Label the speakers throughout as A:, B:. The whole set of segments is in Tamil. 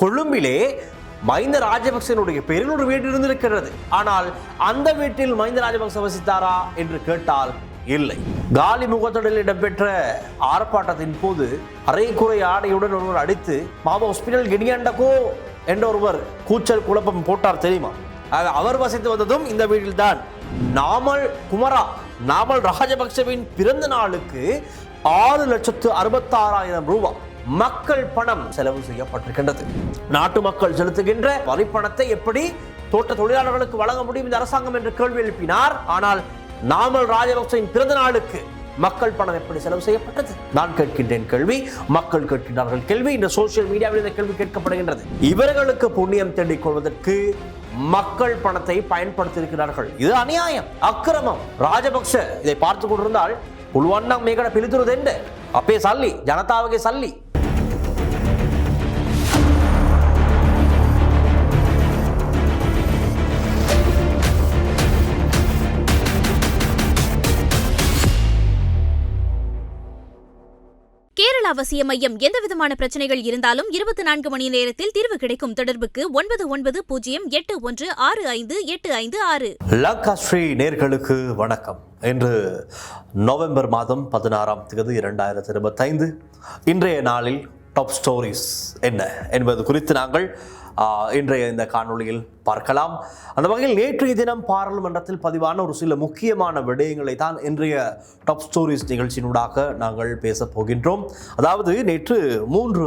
A: கொழும்பிலே மஹிந்த ராஜபக்சனுடைய பெரிய ஒரு வீடு இருந்திருக்கிறது. ஆனால் அந்த வீட்டில் மஹிந்த ராஜபக்ச வசித்தாரா என்று கேட்டால் இல்லை. காலி முகத்தொடரில் இடம்பெற்ற ஆர்ப்பாட்டத்தின் போது அரைக்குறை ஆடையுடன் ஒருவர் அடித்து மாமா ஹாஸ்பிட்டல் கெனியாண்டகோ என்ற ஒருவர் கூச்சல் குழப்பம் போட்டார் தெரியுமா? அவர் வசித்து வந்ததும் இந்த வீட்டில்தான். நாமல் குமரா நாமல் ராஜபக்சவின் பிறந்த நாளுக்கு ஆறு லட்சத்து அறுபத்தாறாயிரம் ரூபாய் மக்கள் பணம் செலவு செய்யப்பட்டிருக்கின்றது. நாட்டு மக்கள் செலுத்துகின்ற வரிப்பணத்தை எப்படி தோட்ட தொழிலாளர்களுக்கு வழங்க முடியும் இந்த அரசாங்கம் என்று கேள்வி எழுப்பினார். ஆனால் நாமல் ராஜபக்சவின் பிறந்த நாளுக்கு மக்கள் பணம் எப்படி செலவு செய்யப்பட்டது? நான் கேட்கின்றேன் கேள்வி மக்கள் கேட்கின்றார்கள் கேள்வி இந்த சோசியல் மீடியாவில் இந்த கேள்வி கேட்கப்படுகின்றது. இவர்களுக்கு புண்ணியம் தேடிக் கொள்வதற்கு மக்கள் பணத்தை பயன்படுத்தியிருக்கிறார்கள். இது அநியாயம் அக்கிரமம். ராஜபக்ஷ இதை பார்த்து கொண்டிருந்தால் புல்வண்ணம் மேகட என்று. அப்பே சல்லி ஜனதாவுக்கு சல்லி.
B: அவசியம் அவசிய மையம் எந்தவிதமான பிரச்சனைகள் இருந்தாலும் இருபத்தி நான்கு மணி நேரத்தில் தீர்வு கிடைக்கும் தொடர்புக்கு ஒன்பது ஒன்பது பூஜ்ஜியம் எட்டு ஒன்று ஆறு ஐந்து எட்டு ஐந்து ஆறு.
A: லக்காஸ்ரீ நேர்களுக்கு வணக்கம். இன்று நவம்பர் மாதம் பதினாறாம் தேதி இரண்டாயிரத்தி இருபத்தைந்து. இன்றைய நாளில் டாப் ஸ்டோரிஸ் என்ன என்பது குறித்து நாங்கள் இன்றைய இந்த காணொளியில் பார்க்கலாம். அந்த வகையில் நேற்றைய தினம் பாராளுமன்றத்தில் பதிவான ஒரு சில முக்கியமான விடயங்களை தான் இன்றைய டாப் ஸ்டோரிஸ் நிகழ்ச்சியினூடாக நாங்கள் பேசப் போகின்றோம். அதாவது நேற்று மூன்று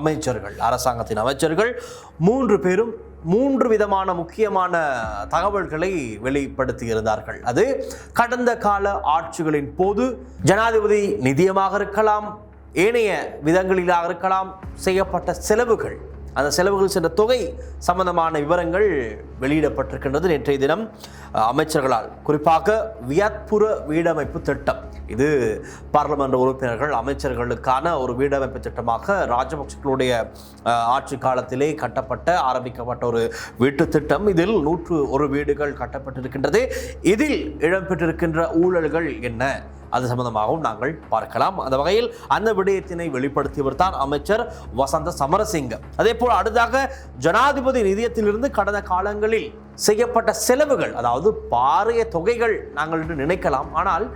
A: அமைச்சர்கள் அரசாங்கத்தின் அமைச்சர்கள் மூன்று பேரும் மூன்று விதமான முக்கியமான தகவல்களை வெளிப்படுத்தியிருந்தார்கள். அது கடந்த கால ஆட்சிகளின் போது ஜனாதிபதி நிதியமாக இருக்கலாம் ஏனைய விதங்களிலாக இருக்கலாம் செய்யப்பட்ட செலவுகள் அந்த செலவுகள் சென்ற தொகை சம்பந்தமான விவரங்கள் வெளியிடப்பட்டிருக்கின்றது நேற்றைய தினம் அமைச்சர்களால். குறிப்பாக வியத்புர வீடமைப்பு திட்டம். இது பாராளுமன்ற உறுப்பினர்கள் அமைச்சர்களுக்கான ஒரு வீடமைப்பு திட்டமாக ராஜபக்சர்களுடைய ஆட்சி காலத்திலே கட்டப்பட்ட ஆரம்பிக்கப்பட்ட ஒரு வீட்டு திட்டம். இதில் நூற்று ஒரு வீடுகள் கட்டப்பட்டிருக்கின்றது. இதில் இடம்பெற்றிருக்கின்ற ஊழல்கள் என்ன? அது சம்பந்தமாகவும் நாங்கள் பார்க்கலாம். அந்த வகையில் அந்த விடயத்தினை வெளிப்படுத்தியவர் தான் அமைச்சர் வசந்த சமரசிங்க. அதே போல் அடுத்ததாக ஜனாதிபதி நிதியத்திலிருந்து கடந்த காலங்களில் செய்யப்பட்ட செலவுகள் அதாவது பாரிய தொகைகள் நாங்கள் என்று நினைக்கலாம். ஆனால்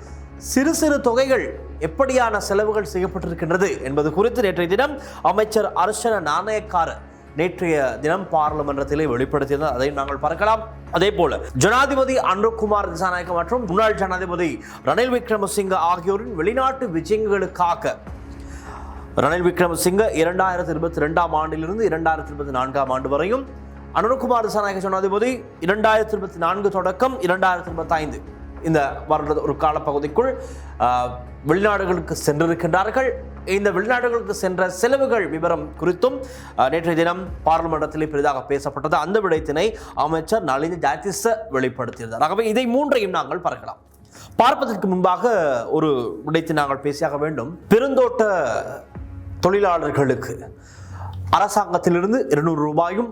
A: சிறு சிறு தொகைகள் எப்படியான செலவுகள் செய்யப்பட்டிருக்கின்றது என்பது குறித்து நேற்றைய தினம் அமைச்சர் அர்ச்சன நாணயக்கார நேற்றைய தினம் பாராளுமன்றத்திலே வெளிப்படுத்தியது அதை நாங்கள் பார்க்கலாம். அதே போல ஜனாதிபதி அனுகுமார் திசாநாயகம் மற்றும் முன்னாள் ஜனாதிபதி ரணில் விக்ரமசிங்க ஆகியோரின் வெளிநாட்டு விஜயங்களுக்காக ரணில் விக்ரமசிங்க இரண்டாயிரத்தி இருபத்தி ரெண்டாம் ஆண்டிலிருந்து இரண்டாயிரத்தி இருபத்தி நான்காம் ஆண்டு வரையும் அனுகுமார் திசாநாயக்க ஜனாதிபதி இரண்டாயிரத்தி இருபத்தி நான்கு தொடக்கம் இரண்டாயிரத்தி இருபத்தி ஐந்து இந்த வருட ஒரு காலப்பகுதிக்குள் வெளிநாடுகளுக்கு சென்றிருக்கின்றார்கள். இந்த வெளிநாடுகளுக்கு சென்ற செலவுகள் விவரம் குறித்தும் நேற்றைய தினம் பாராளுமன்றத்தில் பெரிதாக பேசப்பட்டது. அந்த விடயத்தினை அமைச்சர் நளினி ஜாத்திச வெளிப்படுத்தியிருந்தார். ஆகவே இதை மூன்றையும் நாங்கள் பார்க்கலாம். பார்ப்பதற்கு முன்பாக ஒரு விடயத்தை நாங்கள் பேசியாக வேண்டும். பெருந்தோட்ட தொழிலாளர்களுக்கு அரசாங்கத்திலிருந்து இருநூறு ரூபாயும்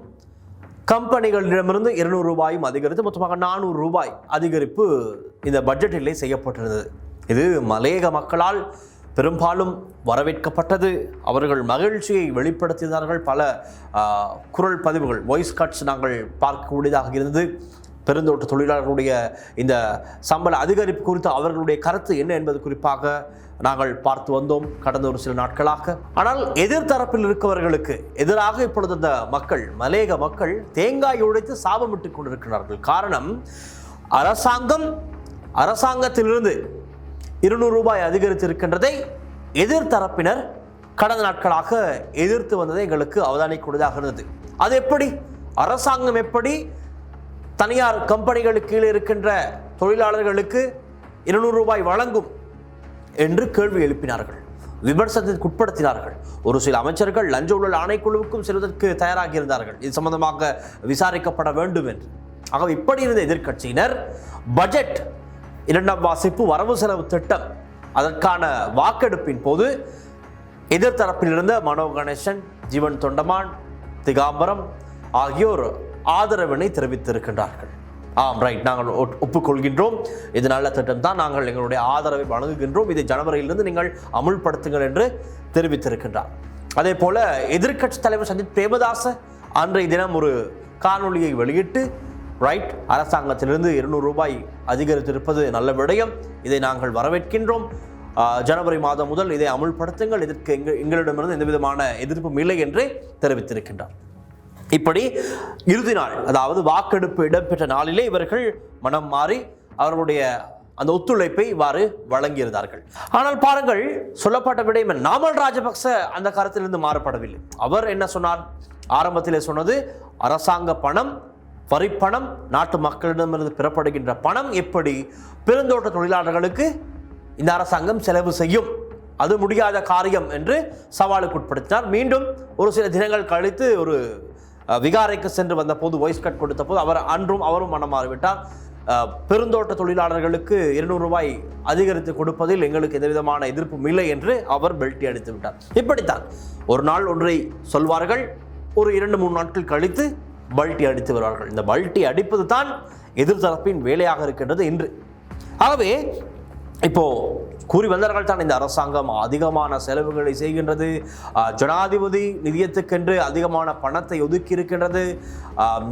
A: கம்பெனிகளிடமிருந்து இருநூறு ரூபாயும் அதிகரித்து மொத்தமாக நானூறு ரூபாய் அதிகரிப்பு இந்த பட்ஜெட்டிலே செய்யப்பட்டிருந்தது. இது மலையக மக்களால் பெரும்பாலும் வரவேற்கப்பட்டது. அவர்கள் மகிழ்ச்சியை வெளிப்படுத்தினார்கள். பல குரல் பதிவுகள் வாய்ஸ் கட்ஸ் நாங்கள் பார்க்கக்கூடியதாக இருந்தது. பெருந்தோட்ட தொழிலாளர்களுடைய இந்த சம்பள அதிகரிப்பு குறித்து அவர்களுடைய கருத்து என்ன என்பது குறிப்பாக நாங்கள் பார்த்து வந்தோம் கடந்த ஒரு சில நாட்களாக. ஆனால் எதிர்த்தரப்பில் இருக்கவர்களுக்கு எதிராக இப்பொழுது இந்த மக்கள் மலேக மக்கள் தேங்காய் உடைத்து சாபமிட்டுக் கொண்டிருக்கிறார்கள். காரணம் அரசாங்கம் அரசாங்கத்திலிருந்து இருநூறு ரூபாய் அதிகரித்திருக்கின்றதை எதிர்த்தரப்பினர் கடந்த நாட்களாக எதிர்த்து வந்ததை எங்களுக்கு அவதானிக்கூடியதாக இருந்தது. அது எப்படி? அரசாங்கம் எப்படி? தனியார் கம்பெனிகளுக்கு கீழே இருக்கின்ற தொழிலாளர்களுக்கு இருநூறு ரூபாய் வழங்கும் என்று கேள்வி எழுப்பினார்கள். விமர்சனத்திற்கு உட்படுத்தினார்கள். ஒரு சில அமைச்சர்கள் லஞ்ச ஊழல் ஆணைக்குழுவுக்கும் செல்வதற்கு தயாராகி இருந்தார்கள். இது சம்பந்தமாக விசாரிக்கப்பட வேண்டும் என்று. ஆகவே இப்படி இருந்த எதிர்க்கட்சியினர் பட்ஜெட் இரண்டாம் வாசிப்பு வரவு செலவு திட்டம். அதற்கான வாக்கெடுப்பின் போது எதிர்த்தரப்பிலிருந்த மனோ கணேசன் ஜீவன் தொண்டமான் திகாம்பரம் ஆகியோர் ஆதரவினை தெரிவித்திருக்கின்றார்கள். ஆம் ரைட் நாங்கள் ஒப்புக்கொள்கின்றோம். இது நல்ல திட்டம் தான். நாங்கள் எங்களுடைய ஆதரவை வழங்குகின்றோம். இதை ஜனவரியிலிருந்து நீங்கள் அமுல்படுத்துங்கள் என்று தெரிவித்திருக்கின்றார். அதே போல எதிர்க்கட்சி தலைவர் சஜித் பிரேமதாச அன்றைய தினம் ஒரு காணொளியை வெளியிட்டு ரைட் அரசாங்கத்திலிருந்து இருநூறு ரூபாய் அதிகரித்திருப்பது நல்ல விடயம். இதை நாங்கள் வரவேற்கின்றோம். ஜனவரி மாதம் முதல் இதை அமுல்படுத்துங்கள். இதற்கு எங்க எங்களிடமிருந்து எந்த விதமான எதிர்ப்பும் இல்லை என்று தெரிவித்திருக்கின்றார். இப்படி இறுதி நாள் அதாவது வாக்கெடுப்பு இடம்பெற்ற நாளிலே இவர்கள் மனம் மாறி அவர்களுடைய அந்த ஒத்துழைப்பை இவ்வாறு வழங்கியிருந்தார்கள். ஆனால் பாருங்கள் சொல்லப்பட்ட விடயம் நாமல் ராஜபக்ச அந்த கருத்திலிருந்து மாறுபடவில்லை. அவர் என்ன சொன்னார்? ஆரம்பத்திலே சொன்னது அரசாங்க பணம் வரிப்பணம் நாட்டு மக்களிடமிருந்து பெறப்படுகின்ற பணம் எப்படி பெருந்தோட்ட தொழிலாளர்களுக்கு இந்த அரசாங்கம் செலவு செய்யும்? அது முடியாத காரியம் என்று சவாலுக்கு உட்படுத்தினார். மீண்டும் ஒரு சில தினங்கள் கழித்து ஒரு விகாரைக்கு சென்று வந்த போது வாய்ஸ் கட் கொடுத்த போது அவர் அன்றும் அவரும் மனம் மாறிவிட்டார் பெருந்தோட்ட தொழிலாளர்களுக்கு இருநூறு ரூபாய் அதிகரித்து கொடுப்பதில் எங்களுக்கு எந்த விதமான எதிர்ப்பும் இல்லை என்று அவர் பெல்ட்டி அடித்து விட்டார் இப்படித்தான் ஒரு நாள் ஒன்றை சொல்வார்கள். ஒரு இரண்டு மூணு நாட்கள் கழித்து பல்ட்டி அடித்து வருவார்கள். இந்த பல்ட்டி அடிப்பது தான் எதிர்த்தரப்பின் வேலையாக இருக்கின்றது இன்று. ஆகவே இப்போ கூறி வந்தார்கள் தான் இந்த அரசாங்கம் அதிகமான செலவுகளை செய்கின்றது. ஜனாதிபதி நிதியத்துக்கென்று அதிகமான பணத்தை ஒதுக்கி இருக்கின்றது.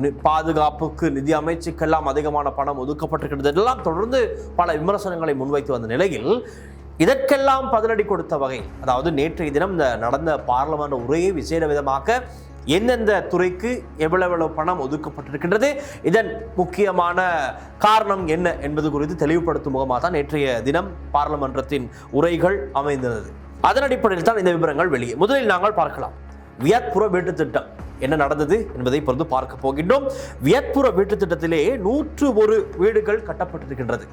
A: நி- பாதுகாப்புக்கு நிதி அமைச்சுக்கெல்லாம் அதிகமான பணம் ஒதுக்கப்பட்டிருக்கின்றது. இதெல்லாம் தொடர்ந்து பல விமர்சனங்களை முன்வைத்து வந்த நிலையில் இதற்கெல்லாம் பதிலடி கொடுத்த வகை அதாவது நேற்றைய தினம் இந்த நடந்த பார்லமெண்ட் உரையை விசேட விதமாக எந்தெந்த துறைக்கு எவ்வளவு எவ்வளவு பணம் ஒதுக்கப்பட்டிருக்கின்றது இதன் முக்கியமான காரணம் என்ன என்பது குறித்து தெளிவுபடுத்தும் முகமாக தான் நேற்றைய தினம் பாராளுமன்றத்தின் உரைகள் அமைந்தது. அதன் அடிப்படையில் தான் இந்த விவரங்கள் வெளியே. முதலில் நாங்கள் பார்க்கலாம். வியத்புற வீட்டு திட்டம் என்ன நடந்தது என்பதை பொறுத்து பார்க்க போகின்றோம். வியத்புற வீட்டு திட்டத்திலே நூற்று ஒரு வீடுகள் கட்டப்பட்டிருக்கின்றது.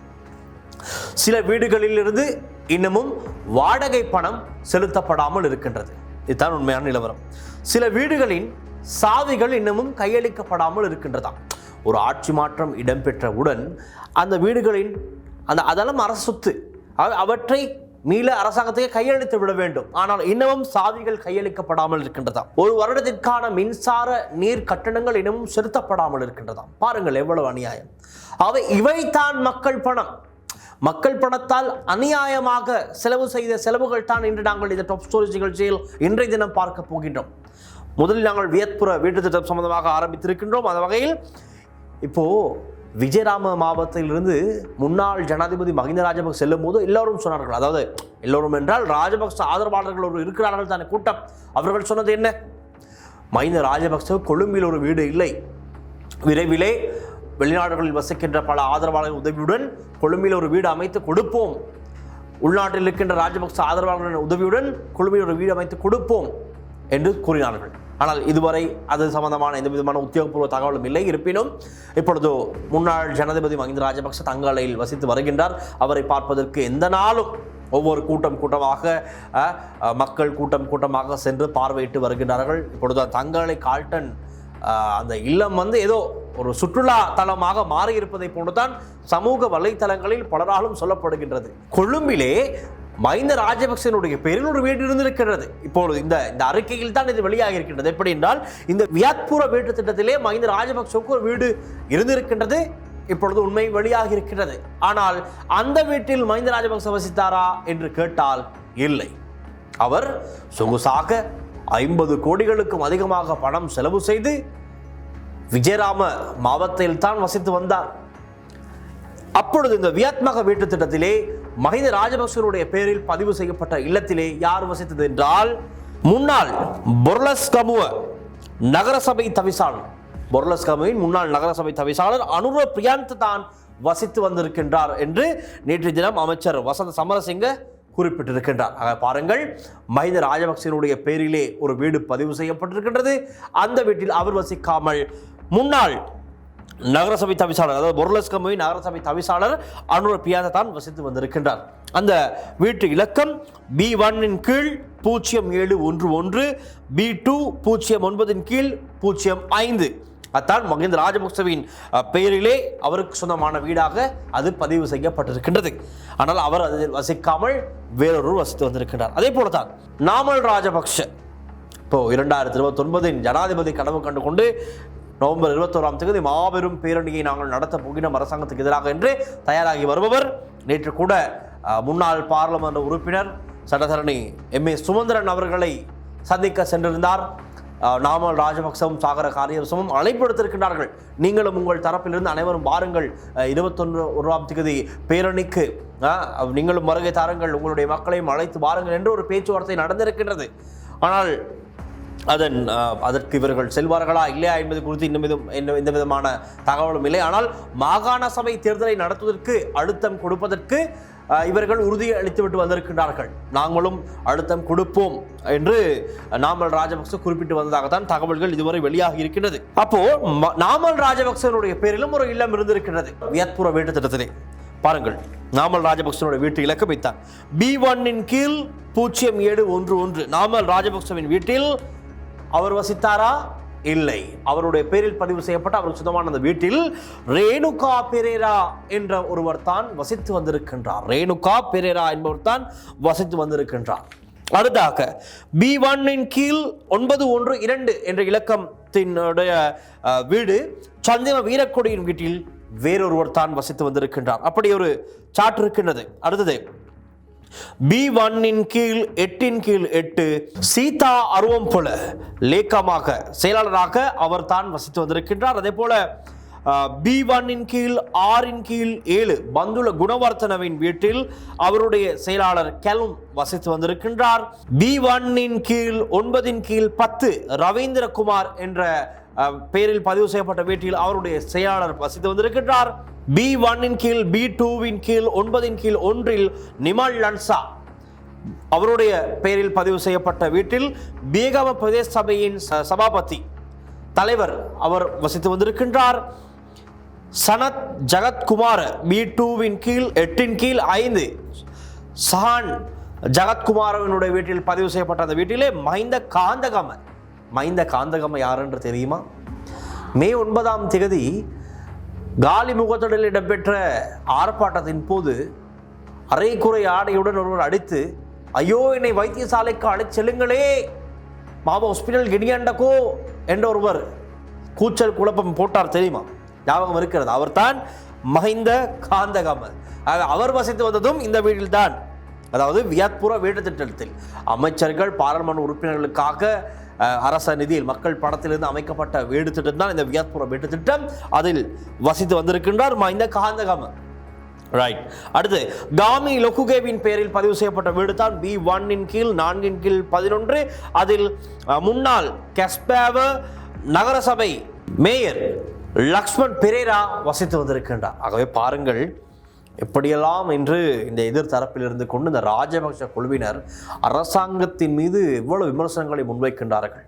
A: சில வீடுகளிலிருந்து இன்னமும் வாடகை பணம் செலுத்தப்படாமல் இருக்கின்றது. இதுதான் உண்மையான நிலவரம். சில வீடுகளின் சாவிகள் இன்னமும் கையளிக்கப்படாமல் இருக்கின்றதாம் ஒரு ஆட்சி மாற்றம் இடம்பெற்றவுடன் அந்த வீடுகளின் அந்த அதெல்லாம் அரசு சொத்து. அவற்றை மீள அரசாங்கத்துக்கு கையளித்து விட வேண்டும். ஆனால் இன்னமும் சாவிகள் கையளிக்கப்படாமல் இருக்கின்றதாம் ஒரு வருடத்திற்கான மின்சார நீர் கட்டணங்கள் இன்னமும் செலுத்தப்படாமல் இருக்கின்றதாம் பாருங்கள் எவ்வளவு அநியாயம். அவை இவைதான் மக்கள் பணம். மக்கள் பணத்தால் அநியாயமாக செலவு செய்த செலவுகள் தான் இன்று நாங்கள் இந்த டாப் ஸ்டோரிஸ் நிகழ்ச்சியில் இன்றைய தினம் பார்க்க போகின்றோம். முதலில் நாங்கள் வியத்புர வீட்டு திட்டம் சம்பந்தமாக ஆரம்பித்திருக்கின்றோம். அந்த வகையில் இப்போ விஜயராம மாவட்டத்திலிருந்து முன்னாள் ஜனாதிபதி மஹிந்த ராஜபக்ச செல்லும் போது எல்லோரும் சொன்னார்கள். அதாவது எல்லோரும் என்றால் ராஜபக்ச ஆதரவாளர்கள் ஒரு இருக்கிறார்கள் தானே கூட்டம். அவர்கள் சொன்னது என்ன? மஹிந்த ராஜபக்ச கொழும்பில் ஒரு வீடு இல்லை. விரைவிலே வெளிநாடுகளில் வசிக்கின்ற பல ஆதரவாளர்கள் உதவியுடன் கொழும்பில் ஒரு வீடு அமைத்து கொடுப்போம். உள்நாட்டில் இருக்கின்ற ராஜபக்ச ஆதரவாளர்களின் உதவியுடன் கொழும்பில் ஒரு வீடு அமைத்து கொடுப்போம் என்று கூறினார்கள். ஆனால் இதுவரை அது சம்பந்தமான எந்த விதமான உத்தியோகபூர்வ தகவலும் இல்லை. இருப்பினும் இப்பொழுது முன்னாள் ஜனாதிபதி மஹிந்த ராஜபக்ச தங்களையில் வசித்து வருகின்றார். அவரை பார்ப்பதற்கு எந்த நாளும் ஒவ்வொரு கூட்டம் கூட்டமாக மக்கள் கூட்டம் கூட்டமாக சென்று பார்வையிட்டு வருகின்றார்கள். இப்பொழுது தங்களை கால்டன் அந்த இல்லம் வந்து ஏதோ ஒரு சுற்றுலா தலமாக மாறியிருப்பதை போன்றுதான் சமூக வலைத்தளங்களில் பலராலும் சொல்லப்படுகின்றது. கொழும்பிலே மஹிந்த ராஜபக்சனுடைய பேரில் ஒரு வீடு இருந்திருக்கிறது இப்பொழுது இந்த இந்த அறிக்கையில் தான் இது வெளியாக இருக்கின்றது எப்படி என்றால் இந்த வியாத்பூர வீட்டு திட்டத்திலே மஹிந்த ராஜபக்சவுக்கு ஒரு வீடு இருந்திருக்கின்றது. இப்பொழுது உண்மை வெளியாக இருக்கிறது ஆனால் அந்த வீட்டில் மஹிந்த ராஜபக்ச வசித்தாரா என்று கேட்டால் இல்லை. அவர் சொகுசாக ஐம்பது கோடிகளுக்கும் அதிகமாக பணம் செலவு செய்து விஜயராம மாவட்டத்தில் தான் வசித்து வந்தார். அப்பொழுது இந்த வியத்மக வீட்டு திட்டத்திலே மஹிந்த ராஜபக்சனுடைய பெயரில் பதிவு செய்யப்பட்ட இல்லத்திலே யார் வசித்தது என்றால் முன்னாள் பொர்லஸ் கமுவ நகரசபை தவிசாளர். பொர்லஸ் கமுவின் முன்னாள் நகரசபை தவிசாளர் அனுர பிரியாந்த் தான் வசித்து வந்திருக்கின்றார் என்று நேற்று தினம் அமைச்சர் வசந்த சமரசிங்க குறிப்பிட்டிருக்கின்றார். ஆக பாருங்கள் மஹிந்த ராஜபக்சனுடைய பெயரிலே ஒரு வீடு பதிவு செய்யப்பட்டிருக்கின்றது. அந்த வீட்டில் அவர் வசிக்காமல் முன்னாள் நகரசபை தவிசாளர் அதாவது பொருளஸ் கம்பி நகரசபை தவிசாளர் அனுர பியாத தான் வசித்து வந்திருக்கின்றார். அந்த வீட்டு இலக்கம் பி ஒன்னின் கீழ் பூஜ்ஜியம் ஏழு ஒன்று ஒன்று பி டூ பூஜ்ஜியம் ஒன்பதின் கீழ் பூஜ்ஜியம் ஐந்து. அத்தான் மகிந்த ராஜபக்சவின் பெயரிலே அவருக்கு சொந்தமான வீடாக அது பதிவு செய்யப்பட்டிருக்கின்றது. ஆனால் அவர் அதில் வசிக்காமல் வேறொரு வசித்து வந்திருக்கின்றார். அதே போல தான் நாமல் ராஜபக்ஷ இப்போ இரண்டாயிரத்தி இருபத்தொன்பதின் ஜனாதிபதி கனவு கண்டு கொண்டு நவம்பர் இருபத்தோராம் தேதி மாபெரும் பேரணியை நாங்கள் நடத்த போகிறோம் அரசாங்கத்துக்கு எதிராக என்று தயாராகி வருபவர். நேற்று கூட முன்னாள் பாராளுமன்ற உறுப்பினர் சட்டத்தரணி எம். ஏ. சுமந்திரன் அவர்களை சந்திக்க சென்றிருந்தார். நாமல் ராஜபக்சவும் சாகர காரியரசமும் அழைப்பு எடுத்திருக்கின்றார்கள் நீங்களும் உங்கள் தரப்பிலிருந்து அனைவரும் வாருங்கள். இருபத்தொன்று ஒன்றாம் தேதி பேரணிக்கு நீங்களும் வருகை தாருங்கள். உங்களுடைய மக்களையும் அழைத்து வாருங்கள் என்று ஒரு பேச்சுவார்த்தை நடந்திருக்கின்றது. ஆனால் அதன் அதற்கு இவர்கள் செல்வார்களா இல்லையா என்பது குறித்து இன்னும் விதம் எந்த விதமான தகவலும் இல்லை. ஆனால் மாகாண சபை தேர்தலை நடத்துவதற்கு அழுத்தம் கொடுப்பதற்கு இவர்கள் உறுதி அளித்துவிட்டு வந்திருக்கின்றார்கள். நாங்களும் அழுத்தம் கொடுப்போம் என்று நாமல் ராஜபக்ச குறிப்பிட்டு வந்ததாகத்தான் தகவல்கள் இதுவரை வெளியாகி இருக்கின்றது. அப்போ ம- நாமல் ராஜபக்சனுடைய பேரிலும் ஒரு இல்லம் இருந்திருக்கின்றது. வியத்புர வீட்டு திட்டத்திலே. பாருங்கள் நாமல் ராஜபக்சனுடைய வீட்டு இலக்கு வைத்தார். பி ஒன்னின் கீழ் பூஜ்ஜியம் ஏழு ஒன்று ஒன்று. நாமல் ராஜபக்சவின் வீட்டில் அவர் வசித்தாரா? இல்லை. அவருடைய பேரில் பதிவு செய்யப்பட்ட அவருக்கு சொந்தமான அந்த வீட்டில் ரேணுகா பெரேரா என்ற ஒருவர் தான் வசித்து வந்திருக்கின்றார். ரேணுகா பெரேரா என்பவர் தான் வசித்து வந்திருக்கின்றார். அடுத்தாக பி ஒன்னின் கீழ் ஒன்பது ஒன்று இரண்டு என்ற இலக்கத்தினுடைய வீடு சந்திர வீரக்கொடியின் வீட்டில் வேறொருவர் தான் வசித்து வந்திருக்கின்றார். அப்படி ஒரு சாட்டு இருக்கின்றது. அடுத்தது பி ஒன்னின் கீழ் எட்டின் கீழ் எட்டு சீதா அருவம் போல லேக்கமாக செயலாளராக அவர் தான் வசித்து வந்திருக்கின்றார். அதே போல பி ஒன்னின் கீழ் ஆறின் கீழ் ஏழு பந்துல குணவர்த்தனவின் வீட்டில் அவருடைய செயலாளர் கெலும் வசித்து வந்திருக்கின்றார். பி ஒன்னின் கீழ் ஒன்பதின் கீழ் பத்து ரவீந்திரகுமார் என்ற பெயரில் பதிவு செய்யப்பட்ட வீட்டில் அவருடைய செயலாளர் வசித்து வந்திருக்கின்றார். பி ஒன்னின் கீழ் பி டூவின் கீழ் ஒன்பதின் கீழ் ஒன்றில் நிமல் லன்சா. அவருடைய பெயரில் பதிவு செய்யப்பட்ட வீட்டில் பீகம பிரதேச சபையின் ச- சபாபதி தலைவர் அவர் வசித்து வந்திருக்கின்றார். சனத் ஜகத்குமார் பி டூவின் கீழ் எட்டின் கீழ் ஐந்து. சஹான் ஜகத்குமாரவனுடைய வீட்டில் பதிவு செய்யப்பட்ட அந்த வீட்டிலே மைந்த காந்தகமன். மைந்த காந்தகம் யார் என்று தெரியுமா? மே ஒன்பதாம் தேதி காலி முகத்தொடரில் இடம்பெற்ற ஆர்ப்பாட்டத்தின் போது அரைக்குறை ஆடையுடன் ஒருவர் அடித்து ஐயோ என்னை வைத்தியசாலைக்கு அழைச் செல்லுங்களே மாமா ஹாஸ்பிட்டல் கிணியாண்டக்கோ என்ற ஒருவர் கூச்சல் குழப்பம் போட்டார் தெரியுமா? ஞாபகம் இருக்கிறது. அவர்தான் மஹிந்த காந்தகம. அவர் வசித்து வந்ததும் இந்த வீட்டில்தான். அதாவது வியாத்புரா வீட்டு திட்டத்தில். அமைச்சர்கள் பாராளுமன்ற உறுப்பினர்களுக்காக அரச நிதியில் மக்கள் படத்திலிருந்து அமைக்கப்பட்ட வீடு திட்டம் தான் இந்த வியத்புர வீட்டு திட்டம். அதில் வசித்து வந்திருக்கின்றார் மைந்த காந்தகாம. ரைட் அடுத்து காமி லொக்குகேவின் பெயரில் பதிவு செய்யப்பட்ட வீடு தான் பி ஒன்னின் கீழ் நான்கின் கீழ் பதினொன்று. அதில் முன்னாள் கெஸ்பேவ நகரசபை மேயர் லக்ஷ்மண் பெரேரா வசித்து வந்திருக்கின்றார். ஆகவே பாருங்கள் எப்படியெல்லாம் இன்று இந்த எதிர் தரப்பில் இருந்து கொண்டு இந்த ராஜபக்ஷ குழுவினர் அரசாங்கத்தின் மீது இவ்வளவு விமர்சனங்களை முன்வைக்கின்றார்கள்?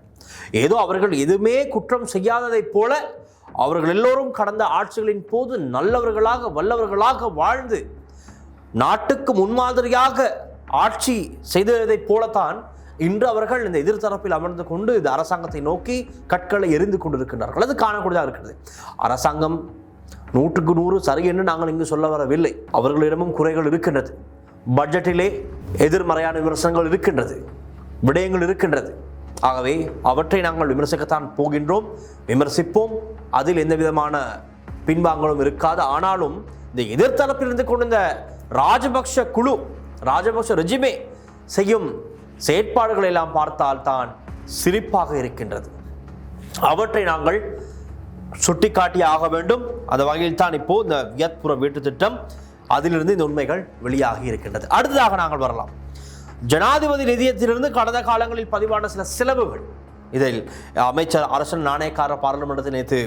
A: ஏதோ அவர்கள் எதுவுமே குற்றம் செய்யாததைப் போல அவர்கள் எல்லோரும் கடந்த ஆட்சிகளின் போது நல்லவர்களாக வல்லவர்களாக வாழ்ந்து நாட்டுக்கு முன்மாதிரியாக ஆட்சி செய்ததைப் போலத்தான் இன்று அவர்கள் இந்த எதிர்த்தரப்பில் அமர்ந்து கொண்டு இந்த அரசாங்கத்தை நோக்கி கற்களை எரிந்து கொண்டிருக்கின்றார்கள். அது காணக்கூடியதாக இருக்கிறது. அரசாங்கம் நூற்றுக்கு நூறு சரி என்று நாங்கள் இங்கு சொல்ல வரவில்லை. அவர்களிடமும் குறைகள் இருக்கின்றது. பட்ஜெட்டிலே எதிர்மறையான விமர்சனங்கள் இருக்கின்றது. விடயங்கள் இருக்கின்றது. ஆகவே அவற்றை நாங்கள் விமர்சிக்கத்தான் போகின்றோம். விமர்சிப்போம். அதில் எந்த விதமான பின்வாங்கலும் இருக்காது. ஆனாலும் இந்த எதிர்த்தரப்பில் இருந்து கொண்டு இந்த ராஜபக்ஷ குழு ராஜபக்ஷ ரெஜிமே செய்யும் செயற்பாடுகளை எல்லாம் பார்த்தால் தான் சிரிப்பாக இருக்கின்றது. அவற்றை நாங்கள் சுட்டிக்காட்டி ஆக வேண்டும். அந்த வகையில் தான் இப்போ இந்த வியத்புர வீட்டு திட்டம் அதிலிருந்து இந்த உண்மைகள் வெளியாகி இருக்கின்றது. அடுத்ததாக நாங்கள் வரலாம். ஜனாதிபதி நிதியத்திலிருந்து கடந்த காலங்களில் பதிவான சில செலவுகள். இதில் அமைச்சர் அரசன் நாணயக்கார பாராளுமன்றத்தை நேற்று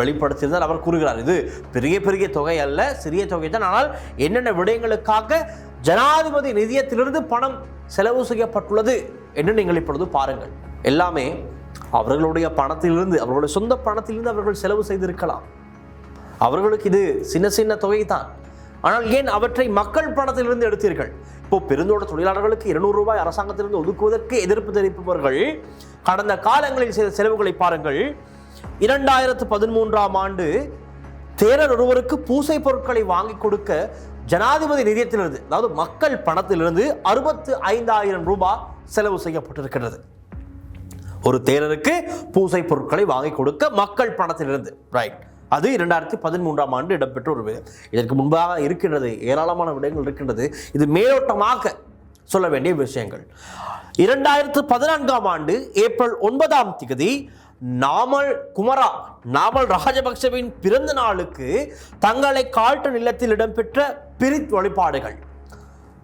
A: வெளிப்படுத்தியிருந்தால் அவர் கூறுகிறார் இது பெரிய பெரிய தொகை அல்ல சிறிய தொகை தான். ஆனால் என்னென்ன விடயங்களுக்காக ஜனாதிபதி நிதியத்திலிருந்து பணம் செலவு செய்யப்பட்டுள்ளது? என்று நீங்கள் இப்பொழுது பாருங்கள். எல்லாமே அவர்களுடைய பணத்திலிருந்து அவர்களுடைய சொந்த பணத்திலிருந்து அவர்கள் செலவு செய்திருக்கலாம். அவர்களுக்கு இது சின்ன சின்ன தொகை தான் ஆனால் ஏன் அவற்றை மக்கள் பணத்திலிருந்து எடுத்தீர்கள்? இப்போ பெருந்தோட்ட தொழிலாளர்களுக்கு இருநூறு ரூபாய் அரசாங்கத்திலிருந்து ஒதுக்குவதற்கு எதிர்ப்பு தெரிவிப்பவர்கள் கடந்த காலங்களில் செய்த செலவுகளை பாருங்கள். இரண்டாயிரத்து பதிமூன்றாம் ஆண்டு தேரர் ஒருவருக்கு பூசை பொருட்களை வாங்கி கொடுக்க ஜனாதிபதி நிதியத்திலிருந்து அதாவது மக்கள் பணத்திலிருந்து அறுபத்து ஐந்தாயிரம் ரூபாய் செலவு செய்யப்பட்டிருக்கிறது. ஒரு தேரருக்கு பூசை பொருட்களை வாங்கி கொடுக்க மக்கள் பணத்திலிருந்து. ரைட் அது இரண்டாயிரத்தி பதிமூன்றாம் ஆண்டு இடம்பெற்ற ஒரு இதற்கு முன்பாக இருக்கின்றது ஏராளமான விடயங்கள் இருக்கின்றது. இது மேலோட்டமாக சொல்ல வேண்டிய விஷயங்கள். இரண்டாயிரத்து பதினான்காம் ஆண்டு ஏப்ரல் ஒன்பதாம் திகதி நாமல் குமரா நாமல் ராஜபக்சவின் பிறந்த நாளுக்கு தங்களை கால்ட்டு நிலத்தில் இடம்பெற்ற பிரித் வழிபாடுகள்.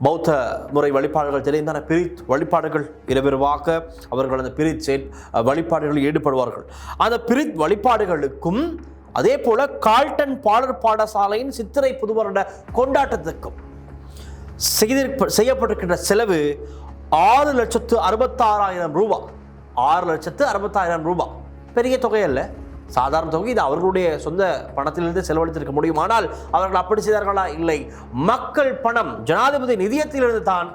A: பௌத்த முறை வழிபாடுகள் தெரிந்தான பிரித் வழிபாடுகள் இரவிரவாக அவர்கள் அந்த பிரித் செட் வழிபாடுகளில் ஈடுபடுவார்கள். அந்த பிரித் வழிபாடுகளுக்கும் அதே போல கால்டன் பாடற் பாடசாலையின் சித்திரை புதுவருட கொண்டாட்டத்துக்கும் செய்திருப்ப செய்யப்பட்டிருக்கின்ற செலவு ஆறு லட்சத்து அறுபத்தாறாயிரம் ரூபாய் ஆறு லட்சத்து அறுபத்தாயிரம் ரூபாய் பெரிய தொகை அல்ல சாதாரண தொகை இது அவர்களுடைய சொந்த பணத்திலிருந்து செலவழித்திருக்க முடியும். ஆனால் அவர்கள் அப்படி செய்தார்களா? இல்லை. மக்கள் பணம் ஜனாதிபதி நிதியத்திலிருந்து தான்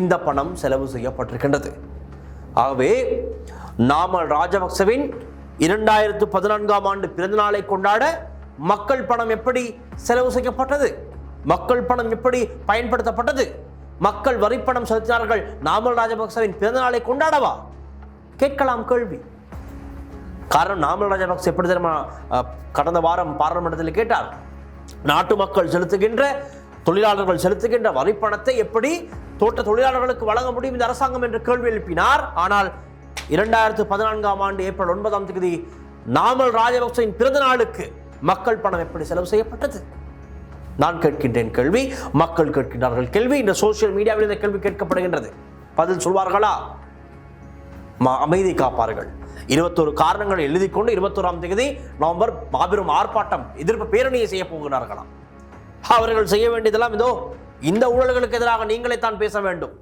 A: இந்த பணம் செலவு செய்யப்பட்டிருக்கின்றது. ஆகவே நாமல் ராஜபக்சவின் இரண்டாயிரத்து பதினான்காம் ஆண்டு பிறந்த நாளை கொண்டாட மக்கள் பணம் எப்படி செலவு செய்யப்பட்டது? மக்கள் பணம் எப்படி பயன்படுத்தப்பட்டது? மக்கள் வரிப்பணம் செலுத்தினார்கள். நாமல் ராஜபக்சவின் பிறந்த நாளை கொண்டாடவா? கேட்கலாம் கேள்வி. காரணம் நாமல் ராஜபக்ச எப்படி தெரியுமா கடந்த வாரம் பாராளுமன்றத்தில் கேட்டார். நாட்டு மக்கள் செலுத்துகின்ற தொழிலாளர்கள் செலுத்துகின்ற வரிப்பணத்தை எப்படி தோட்ட தொழிலாளர்களுக்கு வழங்க முடியும் இந்த அரசாங்கம் என்று கேள்வி எழுப்பினார். ஆனால் இரண்டாயிரத்து பதினான்காம் ஆண்டு ஏப்ரல் ஒன்பதாம் தேதி நாமல் ராஜபக்சவின் பிறந்த நாளுக்கு மக்கள் பணம் எப்படி செலவு செய்யப்பட்டது? நான் கேட்கின்றேன் கேள்வி மக்கள் கேட்கின்றார்கள் கேள்வி. இந்த சோசியல் மீடியாவில் இந்த கேள்வி கேட்கப்படுகின்றது. பதில் சொல்வார்களா? ம- அமைதி காப்பார்கள் இருபத்தொரு காரணங்களை எழுதி கொண்டு இருபத்தோராம் தேதி நவம்பர் மாபெரும் ஆர்ப்பாட்டம் எதிர்ப்பு பேரணியை செய்ய போகிறார்களாம். அவர்கள் செய்ய வேண்டியதெல்லாம் இதோ இந்த ஊழல்களுக்கு எதிராக நீங்களே தான் பேச வேண்டும்.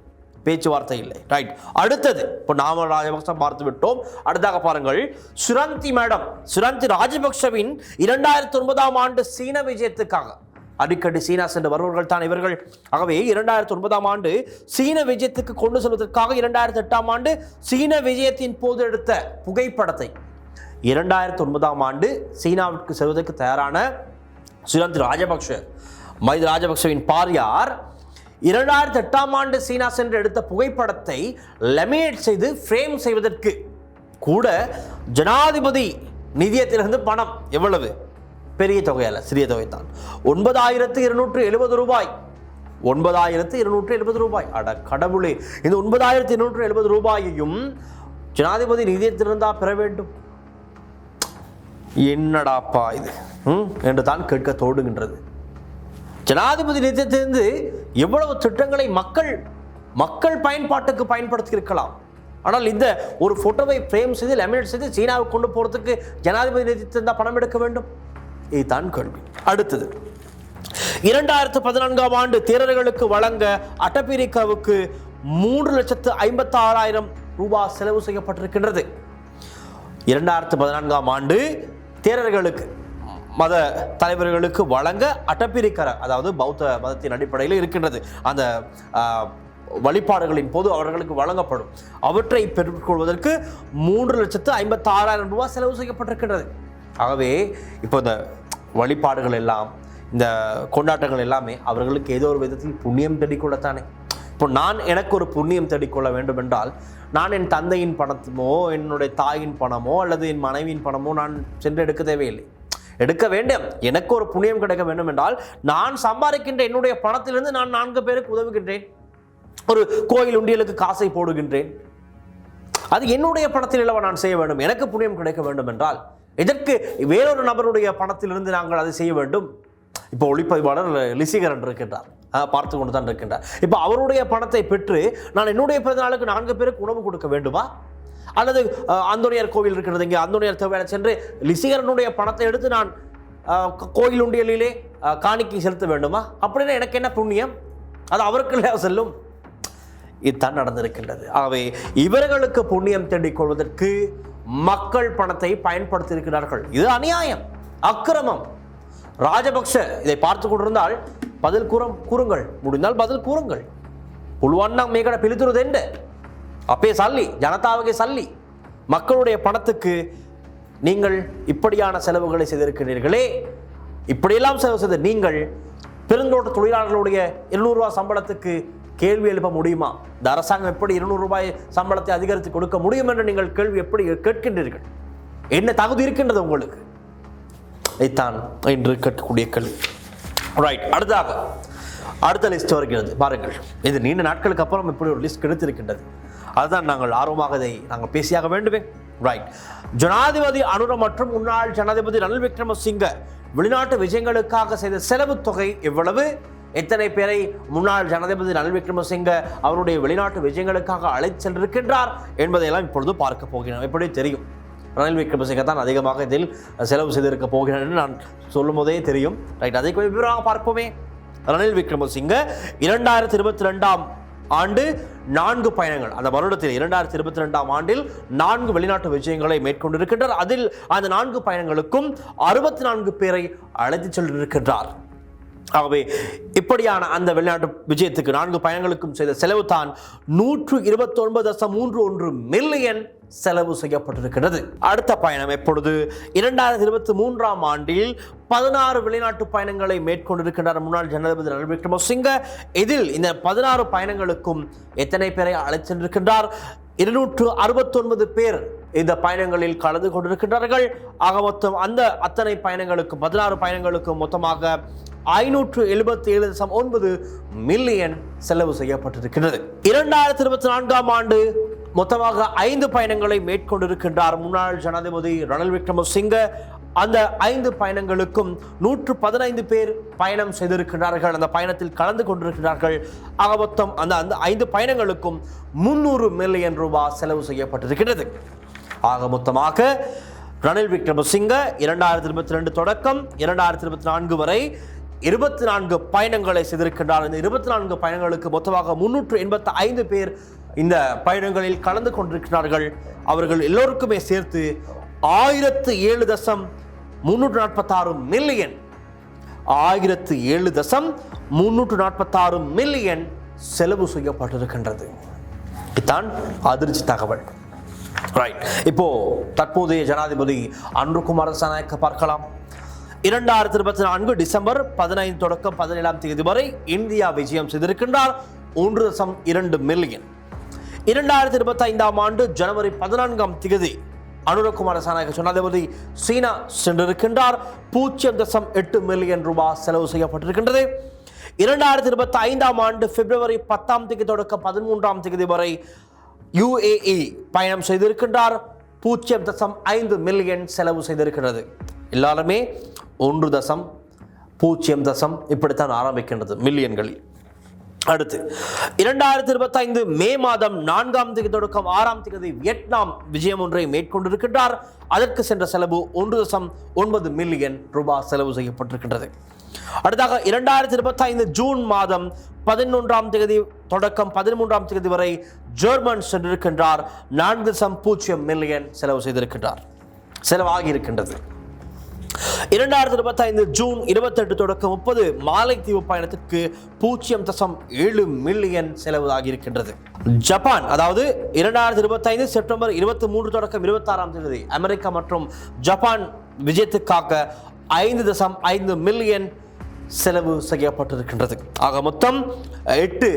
A: பேச்சுவார்த்தை இல்லை. ரைட் அடுத்தது இப்போ நாம ராஜபக்ச பார்த்து விட்டோம். அடுத்தாக பாருங்கள் சுரந்தி மேடம் சுரந்தி ராஜபக்சவின் இரண்டாயிரத்தி ஒன்பதாம் ஆண்டு சீன விஜயத்துக்காக. அடிக்கடி சீனா சென்று வருபவர்கள் தான் இவர்கள். ஆகவே இரண்டாயிரத்தி ஒன்பதாம் ஆண்டு சீன விஜயத்துக்கு கொண்டு செல்வதற்காக இரண்டாயிரத்தி எட்டாம் ஆண்டு சீன விஜயத்தின் போது எடுத்த புகைப்படத்தை. இரண்டாயிரத்தி ஒன்பதாம் ஆண்டு சீனாவிற்கு செல்வதற்கு தயாரான சுரந்த் ராஜபக்ஷ மைத் ராஜபக்ஷவின் பாரியார் இரண்டாயிரத்தி எட்டாம் ஆண்டு சீனா சென்று எடுத்த புகைப்படத்தை லெமினேட் செய்து ஃப்ரேம் செய்வதற்கு கூட ஜனாதிபதி நிதியத்திலிருந்து பணம் எவ்வளவு? பெரிய தொகையல்ல சிறிய தொகை தான் ஒன்பதாயிரத்து இருநூற்று எழுபது ரூபாய். ஒன்பதாயிரத்து இருநூற்று எழுபது ரூபாய். அட கடவுளே இந்த ஒன்பதாயிரத்து இருநூற்று எழுபது ரூபாயையும் ஜனாதிபதி நிதியத்திலிருந்தா பெற வேண்டும். என்னடாப்பா இது? என்று தான் கேட்க தோடுகின்றது ஜனாதிபதி நிதியத்திலிருந்து எவ்வளவு திட்டங்களை மக்கள் மக்கள் பயன்பாட்டுக்கு பயன்படுத்தி இருக்கலாம் ஆனால் இந்த ஒரு ஃபோட்டோவை ஃப்ரேம் செய்து லெமினேட் செய்து சீனாவுக்கு கொண்டு போகிறதுக்கு ஜனாதிபதி நிதியத்திலிருந்தால் பணம் எடுக்க வேண்டும். இதுதான் கேள்வி. அடுத்தது இரண்டாயிரத்து பதினான்காம் ஆண்டு தேரர்களுக்கு வழங்க அட்டபிரிக்காவுக்கு மூன்று லட்சத்து ஐம்பத்தி ஆறாயிரம் ரூபாய் செலவு செய்யப்பட்டிருக்கின்றது. இரண்டாயிரத்து பதினான்காம் ஆண்டு தேரர்களுக்கு மத தலைவர்களுக்கு வழங்க அட்டப்பிரிக்கர அதாவது பௌத்த மதத்தின் அடிப்படையில் இருக்கின்றது. அந்த வழிபாடுகளின் போது அவர்களுக்கு வழங்கப்படும். அவற்றை பெற்றுக்கொள்வதற்கு மூன்று லட்சத்து ஐம்பத்தாறாயிரம் ரூபாய் செலவு செய்யப்பட்டிருக்கின்றது. ஆகவே இப்போ இந்த வழிபாடுகள் எல்லாம் இந்த கொண்டாட்டங்கள் எல்லாமே அவர்களுக்கு ஏதோ ஒரு விதத்தில் புண்ணியம் தேடிக்கொள்ளத்தானே. இப்போ நான் எனக்கு ஒரு புண்ணியம் தேடிக்கொள்ள வேண்டும் என்றால் நான் என் தந்தையின் பணமோ என்னுடைய தாயின் பணமோ அல்லது என் மனைவியின் பணமோ நான் சென்று எடுக்க தேவையில்லை. எடுக்க வேண்டும். எனக்கு ஒரு புண்ணியம் கிடைக்க வேண்டும் என்றால் நான் சம்பாதிக்கின்ற என்னுடைய பணத்திலிருந்து நான் நான்கு பேருக்கு உதவுகின்றேன். ஒரு கோயில் உண்டியலுக்கு காசை போடுகின்றேன். அது என்னுடைய பணத்தில் அல்லவா நான் செய்ய வேண்டும். எனக்கு புண்ணியம் கிடைக்க வேண்டும் என்றால் இதற்கு வேறொரு நபருடைய பணத்திலிருந்து நாங்கள் அதை செய்ய வேண்டும். இப்போ ஒளிப்பதிவாளர் லிசிகரன் இருக்கின்றார். பார்த்து கொண்டு தான் இருக்கின்றார். இப்போ அவருடைய பணத்தை பெற்று நான் என்னுடைய பிறந்த நாளுக்கு நான்கு பேருக்கு உணவு கொடுக்க வேண்டுமா? அல்லது அந்தோனியார் கோவில் இருக்கிறது இங்கே அந்தோனியார் தேவையான சென்று லிசிகரனுடைய பணத்தை எடுத்து நான் கோயில் உண்டியலிலே காணிக்கை செலுத்த வேண்டுமா? அப்படின்னா எனக்கு என்ன புண்ணியம்? அது அவருக்கு இல்லையா செல்லும். இதுதான் நடந்திருக்கின்றது. ஆகவே இவர்களுக்கு புண்ணியம் தேடிக் கொள்வதற்கு மக்கள் பணத்தை பயன்படுத்தியிருக்கிறார்கள். இது அநியாயம் அக்கிரமம். ராஜபக்ஷ இதை பார்த்து கொண்டிருந்தால் பதில் கூற கூறுங்கள். முடிந்தால் பதில் கூறுங்கள். புல்வான்னா மேகட பிலித்துருதெண்டு அப்பே சல்லி ஜனதாவுக்கு சல்லி. மக்களுடைய பணத்துக்கு நீங்கள் இப்படியான செலவுகளை செய்திருக்கிறீர்களே. இப்படியெல்லாம் செலவு செய்த நீங்கள் பெருந்தோட்ட தொழிலாளர்களுடைய இருநூறு சம்பளத்துக்கு கேள்வி எழுப்ப முடியுமா? இந்த அரசாங்கம் எப்படி இருநூறு ரூபாய் சம்பளத்தை அதிகரித்து கொடுக்க முடியும் என்று நீங்கள் கேள்வி எப்படி கேட்கின்றீர்கள்? என்ன தகுதி இருக்கின்றது உங்களுக்கு? இதைத்தான் இன்று கேட்கக்கூடிய கேள்வி. ரைட் அடுத்தாக அடுத்த லிஸ்ட் வருகிறது. பாருங்கள் இது நீண்ட நாட்களுக்கு அப்புறம் இப்படி ஒரு லிஸ்ட் கிடைத்திருக்கின்றது. அதுதான் நாங்கள் ஆர்வமாக இதை நாங்கள் பேசியாக வேண்டுமே. ரைட் ஜனாதிபதி அனுர மற்றும் முன்னாள் ஜனாதிபதி ரணில் விக்ரமசிங்க வெளிநாட்டு விஜயங்களுக்காக செய்த செலவு தொகை எவ்வளவு? எத்தனை பேரை முன்னாள் ஜனாதிபதி ரணில் விக்ரமசிங்க அவருடைய வெளிநாட்டு விஜயங்களுக்காக அழைத்து சென்றிருக்கின்றார் என்பதையெல்லாம் இப்பொழுது பார்க்க போகிறோம் எப்படி தெரியும்? ரணில் விக்ரமசிங்க தான் அதிகமாக இதில் செலவு செய்திருக்க போகிறார் என்று நான் சொல்லும் போதே தெரியும். ரைட் அதை கொஞ்சம் விவரமாக பார்ப்போமே. ரணில் விக்ரமசிங்க இரண்டாயிரத்தி இருபத்தி ரெண்டாம் ஆண்டு நான்கு பயணங்கள் அந்த வருடத்தில் இரண்டாயிரத்தி இருபத்தி ரெண்டாம் ஆண்டில் நான்கு வெளிநாட்டு விஜயங்களை மேற்கொண்டிருக்கின்றார். அதில் அந்த நான்கு பயணங்களுக்கும் அறுபத்தி நான்கு பேரை அழைத்துச் சென்றிருக்கின்றார். ஆகவே இப்படியான அந்த வெளிநாட்டு விஜயத்துக்கு நான்கு பயணங்களுக்கும் செய்த செலவு தான் நூற்று இருபத்தி ஒன்பது தசம் மூன்று ஒன்று மில்லியன் செலவு செய்யப்பட்டிருக்கிறது. அடுத்த பயணம் எப்பொழுது? இரண்டாயிரத்தி இருபத்தி மூன்றாம் ஆண்டில் பதினாறு வெளிநாட்டு பயணங்களை மேற்கொண்டிருக்கின்றார் முன்னாள் ஜனாதிபதி ரணில் விக்ரமசிங்க. இதில் இந்த பதினாறு பயணங்களுக்கும் எத்தனை பேரை அழைச்சென்றிருக்கின்றார் இருநூற்று அறுபத்தொன்பது பேர் இந்த பயணங்களில் கலந்து கொண்டிருக்கின்றார்கள். ஆக மொத்தம் அந்த அத்தனை பயணங்களுக்கும் பதினாறு பயணங்களுக்கும் மொத்தமாக ஐநூற்று எழுபத்தி ஏழு தசம் ஒன்பது மில்லியன் செலவு செய்யப்பட்டிருக்கிறது. இரண்டாயிரத்தி இருபத்தி நான்காம் ஆண்டு மொத்தமாக ஐந்து பயணங்களை மேற்கொண்டிருக்கின்றார் முன்னாள் ஜனாதிபதி ரணில் விக்ரமசிங்க. அந்த ஐந்து பயணங்களுக்கும் நூற்று பதினைந்து பேர் பயணம் செய்திருக்கிறார்கள் அந்த பயணத்தில் கலந்து கொண்டிருக்கிறார்கள். ஆக மொத்தம் அந்த அந்த ஐந்து பயணங்களுக்கும் முன்னூறு மில்லியன் ரூபாய் செலவு செய்யப்பட்டிருக்கிறது. ஆக மொத்தமாக ரணில் விக்ரமசிங்க இரண்டாயிரத்தி இருபத்தி ரெண்டு தொடக்கம் இரண்டாயிரத்தி இருபத்தி நான்கு வரை இருபத்தி நான்கு பயணங்களை செய்திருக்கின்றார். இந்த இருபத்தி நான்கு பயணங்களுக்கு மொத்தமாக முன்னூற்று எண்பத்தி ஐந்து பேர் இந்த பயணங்களில் கலந்து கொண்டிருக்கிறார்கள். அவர்கள் எல்லோருக்குமே சேர்த்து ஆயிரத்து ஏழு தசம் முன்னூற்று நாற்பத்தாறு மில்லியன். ஆயிரத்து ஏழு தசம் முன்னூற்று நாற்பத்தாறு மில்லியன் செலவு செய்யப்பட்டிருக்கின்றது. இதுதான் அதிர்ச்சி தகவல். ரைட் இப்போ தற்போதைய ஜனாதிபதி அன்ருகுமார் சனாயக்க பார்க்கலாம். இரண்டாயிரத்தி இருபத்தி நான்கு டிசம்பர் பதினைந்து தொடக்கம் பதினேழாம் தேதி வரை இந்தியா விஜயம் செய்திருக்கின்றார். ஒன்று தசம் இரண்டு மில்லியன். இரண்டாயிரத்தி இருபத்தி ஐந்தாம் ஆண்டு ஜனவரி பதினான்காம் தேதி அனுரகுமார சாநாயக ஜனாதிபதி சீனா சென்றிருக்கின்றார். பூஜ்ஜியம் தசம் எட்டு மில்லியன் ரூபாய் செலவு செய்யப்பட்டிருக்கின்றது. இரண்டாயிரத்தி இருபத்தி ஐந்தாம் ஆண்டு பிப்ரவரி பத்தாம் தேதி தொடக்கம் பதிமூன்றாம் தேதி வரை யுஏஇ பயணம் செய்திருக்கின்றார். பூஜ்ஜியம் தசம் ஐந்து மில்லியன் செலவு செய்திருக்கிறது எல்லாருமே ஒன்று தசம் பூஜ்ஜியம் தசம் இப்படித்தான் ஆரம்பிக்கின்றது மில்லியன்களில். அடுத்து இரண்டாயிரத்தி இருபத்தி ஐந்து மே மாதம் நான்காம் தேதி தொடக்கம் ஆறாம் தேதி வியட்நாம் விஜயம் ஒன்றை மேற்கொண்டிருக்கின்றார். அதற்கு சென்ற செலவு ஒன்று தசம் ஒன்பது மில்லியன் ரூபாய் செலவு செய்யப்பட்டிருக்கின்றது. அடுத்தாக இரண்டாயிரத்தி இருபத்தி ஐந்து ஜூன் மாதம் பதினொன்றாம் தேதி தொடக்கம் பதிமூன்றாம் தேதி வரை ஜெர்மன் சென்றிருக்கின்றார். நான்கு தசம் பூஜ்ஜியம் மில்லியன் செலவு செய்திருக்கின்றார். செலவாகி இருக்கின்றது இரண்டாயிரத்தி இருபத்தி ஐந்து ஜூன் இருபத்தெட்டு தொடக்கம் முப்பது மாலைத்தீவு பயணத்திற்கு பூஜ்ஜியம் தசம் ஏழு மில்லியன் செலவு ஆகியிருக்கின்றது ஜப்பான் அதாவது இரண்டாயிரத்தி இருபத்தி ஐந்து செப்டம்பர் இருபத்தி மூன்று தொடக்கம் இருபத்தி ஆறாம் தேதி அமெரிக்கா மற்றும் ஜப்பான் விஜயத்துக்காக ஐந்து தசம் ஐந்து மில்லியன் செலவு செய்யப்பட்டிருக்கின்றது. ஆக மொத்தம் எட்டு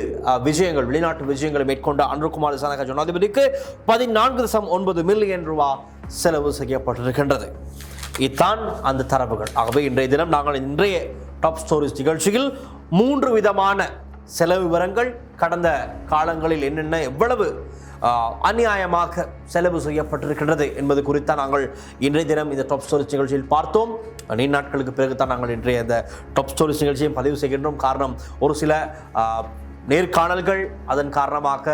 A: விஜயங்கள் வெளிநாட்டு விஜயங்களை மேற்கொண்ட அன்ருகுமார் சனக ஜனாதிபதிக்கு பதினான்கு தசம் ஒன்பது மில்லியன் ரூபாய் செலவு செய்யப்பட்டிருக்கின்றது. இதுதான் அந்த தரவுகள். ஆகவே இன்றைய தினம் நாங்கள் இன்றைய டாப் ஸ்டோரிஸ் நிகழ்ச்சியில் மூன்று விதமான செலவு விவரங்கள் கடந்த காலங்களில் என்னென்ன எவ்வளவு அநியாயமாக செலவு செய்யப்பட்டிருக்கின்றது என்பது குறித்து நாங்கள் இன்றைய தினம் இந்த டாப் ஸ்டோரிஸ் நிகழ்ச்சியில் பார்த்தோம். நீண்ட நாட்களுக்கு பிறகு தான் நாங்கள் இன்றைய இந்த டாப் ஸ்டோரிஸ் நிகழ்ச்சியை பதிவு செய்கின்றோம். காரணம் ஒரு சில நேர்காணல்கள் அதன் காரணமாக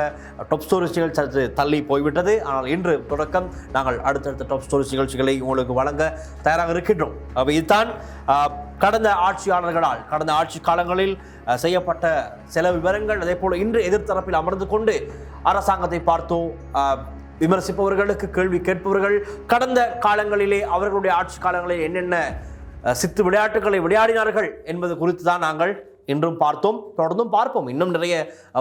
A: டாப் ஸ்டோரிஸ் நிகழ்ச்சி சற்று தள்ளி போய்விட்டது. ஆனால் இன்று தொடக்கம் நாங்கள் அடுத்தடுத்த டாப் ஸ்டோரிஸ் நிகழ்ச்சிகளை உங்களுக்கு வழங்க தயாராக இருக்கின்றோம். அப்போ இதுதான் கடந்த ஆட்சியாளர்களால் கடந்த ஆட்சி காலங்களில் செய்யப்பட்ட சில விவரங்கள். அதே போல் இன்று எதிர்த்தரப்பில் அமர்ந்து கொண்டு அரசாங்கத்தை பார்த்தோம் விமர்சிப்பவர்களுக்கு கேள்வி கேட்பவர்கள் கடந்த காலங்களிலே அவர்களுடைய ஆட்சி காலங்களில் என்னென்ன சித்து விளையாட்டுகளை விளையாடினார்கள் என்பது குறித்து தான் நாங்கள் இன்றும் பார்த்தோம் தொடர்ந்தும் பார்ப்போம். இன்னும் நிறைய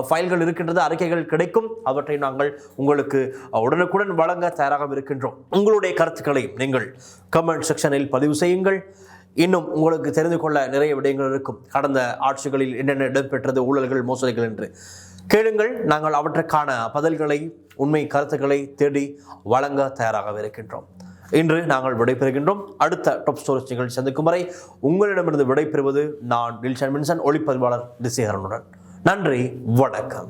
A: ஃபைல்கள் இருக்கின்றது அறிக்கைகள் கிடைக்கும். அவற்றை நாங்கள் உங்களுக்கு உடனுக்குடன் வழங்க தயாராக இருக்கின்றோம். உங்களுடைய கருத்துக்களை நீங்கள் கமெண்ட் செக்ஷனில் பதிவு செய்யுங்கள். இன்னும் உங்களுக்கு தெரிந்து கொள்ள நிறைய விடயங்கள் இருக்கும். கடந்த ஆட்சிகளில் என்னென்ன இடம்பெற்றது ஊழல்கள் மோசடிகள் என்று கேளுங்கள். நாங்கள் அவற்றுக்கான பதில்களை உண்மை கருத்துக்களை தேடி வழங்க தயாராக இருக்கின்றோம். இன்று நாங்கள் விடைபெறுகின்றோம். அடுத்த டாப் ஸ்டோரிஸ் நிகழ்ச்சி சந்திக்கும் வரை உங்களிடமிருந்து விடைபெறுவது நான் டில்ஷன் மின்சன் ஒளிப்பதிவாளர் திசேகரனுடன். நன்றி வணக்கம்.